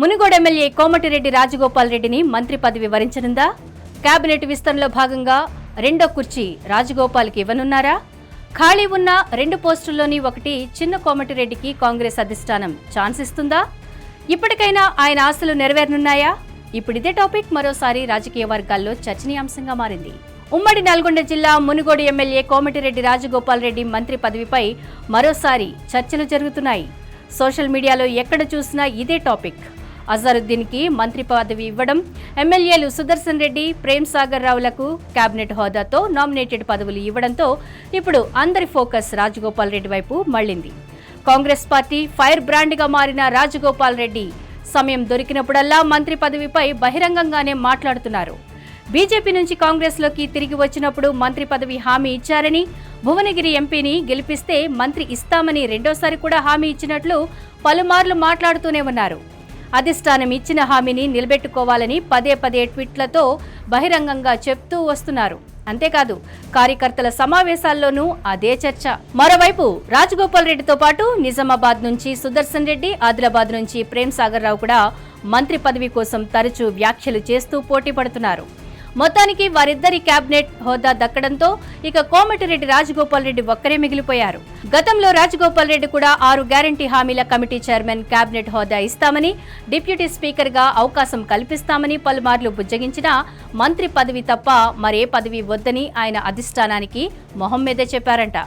Munugode MLA Komatireddy Rajagopal రెడ్డిని మంత్రి పదవి వరించనుందా? కేబినెట్ విస్తరణలో భాగంగా రెండో కుర్చీ రాజగోపాల్కి ఇవ్వనున్నారా? ఖాళీ ఉన్న రెండు పోస్టుల్లోని ఒకటి చిన్న కోమటిరెడ్డికి కాంగ్రెస్ అధిష్టానం ఛాన్స్ ఇస్తుందా? ఇప్పటికైనా ఆయన ఆశలు నెరవేరనున్నాయా? ఇప్పుడిదే టాపిక్. మరోసారి రాజకీయ వర్గాల్లో చర్చనీయాంశంగా మారింది. ఉమ్మడి నల్గొండ జిల్లా మునుగోడు ఎమ్మెల్యే కోమటిరెడ్డి రాజగోపాల్ రెడ్డి మంత్రి పదవిపై మరోసారి చర్చలు జరుగుతున్నాయి. సోషల్ మీడియాలో ఎక్కడ చూసినా ఇదే టాపిక్. అజరుద్దీన్కి మంత్రి పదవి ఇవ్వడం. ఎమ్మెల్యేలు సుదర్శన్ రెడ్డి ప్రేమ్ సాగర్ రావులకు కేబినెట్ హోదాతో నామినేటెడ్ పదవులు ఇవ్వడంతో ఇప్పుడు అందరి ఫోకస్ రాజగోపాల్ రెడ్డి వైపు మళ్ళింది కాంగ్రెస్ పార్టీ ఫైర్ బ్రాండ్గా మారిన రాజగోపాల్ రెడ్డి సమయం దొరికినప్పుడల్లా మంత్రి పదవిపై బహిరంగంగానే మాట్లాడుతున్నారు. బీజేపీ నుంచి కాంగ్రెస్లోకి తిరిగి వచ్చినప్పుడు మంత్రి పదవి హామీ ఇచ్చారని భువనగిరి ఎంపీని గెలిపిస్తే మంత్రి ఇస్తామని రెండోసారి కూడా హామీ ఇచ్చినట్లు పలుమార్లు మాట్లాడుతూనే ఉన్నారు. అధిష్టానం ఇచ్చిన హామీని నిలబెట్టుకోవాలని పదే పదే ట్వీట్లతో బహిరంగంగా చెప్తూ వస్తున్నారు. అంతేకాదు కార్యకర్తల సమావేశాల్లోనూ అదే చర్చ. మరోవైపు రాజగోపాల్ రెడ్డితో పాటు నిజామాబాద్ నుంచి సుదర్శన్ రెడ్డి ఆదిలాబాద్ నుంచి ప్రేమ్ సాగర్ రావు కూడా మంత్రి పదవి కోసం తరచూ వ్యాఖ్యలు చేస్తూ పోటీ పడుతున్నారు. మొత్తానికి వారిద్దరి కేబినెట్ హోదా దక్కడంతో ఇక కోమటిరెడ్డి రాజగోపాల్ రెడ్డి ఒక్కరే మిగిలిపోయారు. గతంలో రాజగోపాల్ రెడ్డి కూడా ఆరు గ్యారంటీ హామీల కమిటీ చైర్మన్ కేబినెట్ హోదా ఇస్తామని డిప్యూటీ స్పీకర్గా అవకాశం కల్పిస్తామని పలుమార్లు బుజ్జగించినా మంత్రి పదవి తప్ప మరే పదవి వద్దని ఆయన అధిష్టానానికి మొహం మీదే చెప్పారంట.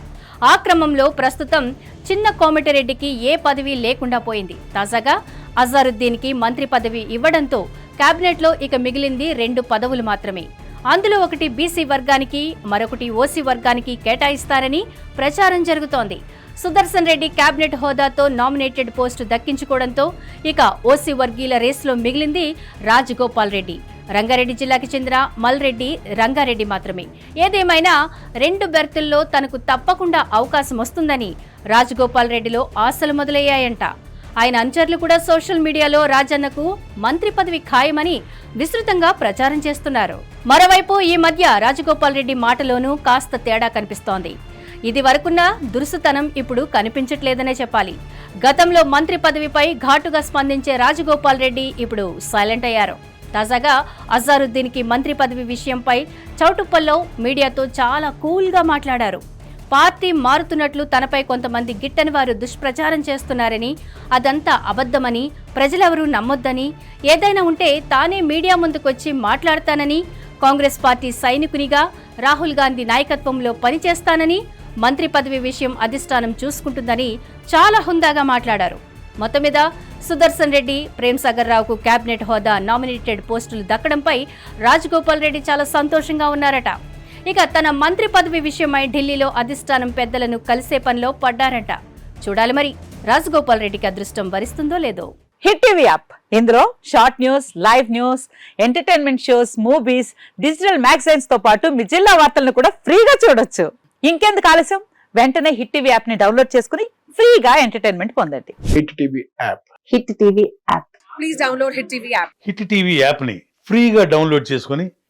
ఆ క్రమంలో ప్రస్తుతం చిన్న కోమటిరెడ్డికి ఏ పదవి లేకుండా పోయింది. తాజాగా అజారుద్దీన్కి మంత్రి పదవి ఇవ్వడంతో కేబినెట్లో ఇక మిగిలింది రెండు పదవులు మాత్రమే. అందులో ఒకటి బీసీ వర్గానికి మరొకటి ఓసీ వర్గానికి కేటాయిస్తారని ప్రచారం జరుగుతోంది. సుదర్శన్ రెడ్డి కేబినెట్ హోదాతో నామినేటెడ్ పోస్టు దక్కించుకోవడంతో ఇక ఓసీ వర్గీయుల రేసులో మిగిలింది రాజగోపాల్ రెడ్డి. రంగారెడ్డి జిల్లాకి చెందిన మల్రెడ్డి రంగారెడ్డి మాత్రమే. ఏదేమైనా రెండు బెర్తుల్లో తనకు తప్పకుండా అవకాశం వస్తుందని రాజగోపాల్ రెడ్డిలో ఆశలు మొదలయ్యాయంట. ఆయన అనుచరులు కూడా సోషల్ మీడియాలో రాజన్నకు మంత్రి పదవి ఖాయమని విస్తృతంగా ప్రచారం చేస్తున్నారు. మరోవైపు ఈ మధ్య రాజగోపాల్ రెడ్డి మాటలోనూ కాస్త తేడా కనిపిస్తోంది. ఇది వరకున్న దురుసుతనం ఇప్పుడు కనిపించట్లేదనే చెప్పాలి. గతంలో మంత్రి పదవిపై ఘాటుగా స్పందించే రాజగోపాల్ రెడ్డి ఇప్పుడు సైలెంట్ అయ్యారు. తాజాగా అజారుద్దీన్కి మంత్రి పదవి విషయంపై చౌటుప్పల్లో మీడియాతో చాలా కూల్గా మాట్లాడారు. పార్టీ మారుతున్నట్లు తనపై కొంతమంది గిట్టని వారు దుష్ప్రచారం చేస్తున్నారని అదంతా అబద్ధమని ప్రజలెవరూ నమ్మొద్దని ఏదైనా ఉంటే తానే మీడియా ముందుకొచ్చి మాట్లాడతానని కాంగ్రెస్ పార్టీ సైనికునిగా రాహుల్ గాంధీ నాయకత్వంలో పనిచేస్తానని మంత్రి పదవి విషయం అధిష్టానం చూసుకుంటుందని చాలా హుందాగా మాట్లాడారు. మొత్తం మీద సుదర్శన్ రెడ్డి ప్రేమ్ సాగర్ రావుకు కేబినెట్ హోదా నామినేటెడ్ పోస్టులు దక్కడంపై రాజగోపాల్ రెడ్డి చాలా సంతోషంగా ఉన్నారట. ఇక తన మంత్రి పదవి విషయమై ఢిల్లీలో అధిష్టానం పెద్దలను కలిసే పనిలో పడ్డారట. చూడాలి మరి. రాజగోపాల్ రెడ్డికి అదృష్టం వరిస్తుందో లేదో. Hit TV app. ఇందులో short news live news entertainment shows movies digital మ్యాగజైన్స్తో పాటు మీ జిల్లా వార్తలను కూడా ఫ్రీగా చూడొచ్చు. ఇంకెందుకు ఆలస్యం? వెంటనే హిట్ టీవీ యాప్ని డౌన్లోడ్ చేసుకుని ఫ్రీగా ఎంటర్టైన్మెంట్ పొందండి. Hit TV app. Hit TV app. Please download Hit TV app. Hit TV యాప్ని ఫ్రీగా డౌన్లోడ్ చేసుకొని